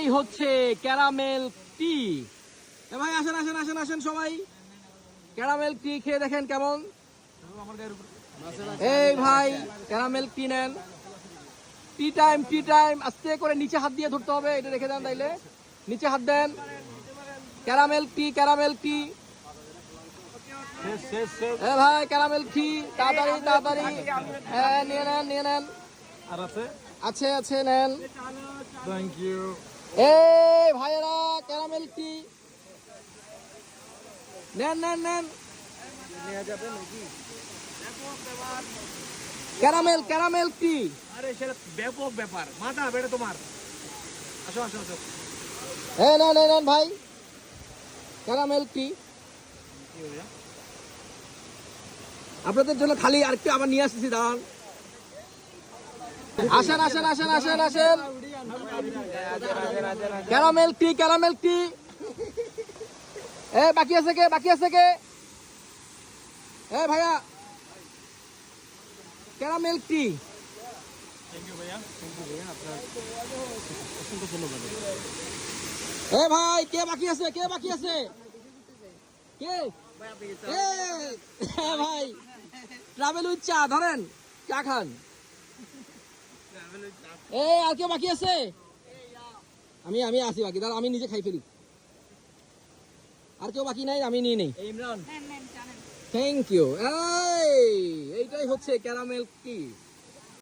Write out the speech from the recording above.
এইটাই হচ্ছে ক্যারামেল টি। ভাই আসেন আসেন আসেন আসেন সবাই। ক্যারামেল টি খেয়ে দেখেন কেমন। এই ভাই ক্যারামেল টি নেন। টি টাইম টি টাইম আস্তে করে নিচে হাত দিয়ে ধরতে হবে এটা রেখে দেন তাইলে। নিচে হাত দেন। ক্যারামেল টি ক্যারামেল টি। এ ভাই ক্যারামেল টি তাড়াতাড়ি তাড়াতাড়ি। হ্যাঁ নিয়ে নেন নিয়ে নেন। আর আছে? আছে আছে নেন। থ্যাংক ইউ এই ভাইয়েরা ক্যারামেল টি নেন নেন নেন। ক্যারামেল ক্যারামেল টি আরে সেটা ব্যাপক ব্যাপার। মাথা বেড়ে তোমার। আসো আসো আসো। হ্যাঁ নেন নেন নেন ভাই। ক্যারামেল টি আপনাদের জন্য খালি আরেকটু আবার নিয়ে আসতেছি দাঁড়ান। আসেন আসেন আসেন আসেন আসেন। ক্যারামেল টি ক্যারামেল টি। এ, বাকি আছে কে? বাকি আছে কে? এ, ভাইয়া। ক্যারামেল টি। এ, ভাই, কে বাকি আছে? কে বাকি আছে? কে? ভাই। ট্রাভেল উইথ চা, ধরেন। চা খান। এ আর কেউ বাকি আছে? আমি আমি আছি বাকি। দাঁড়া আমি নিজে খাই ফেলি। আর কেউ বাকি নাই আমি নিয়ে নেই। ইমরান। থ্যাংক ইউ এই এইটাই হচ্ছে ক্যারামেল টি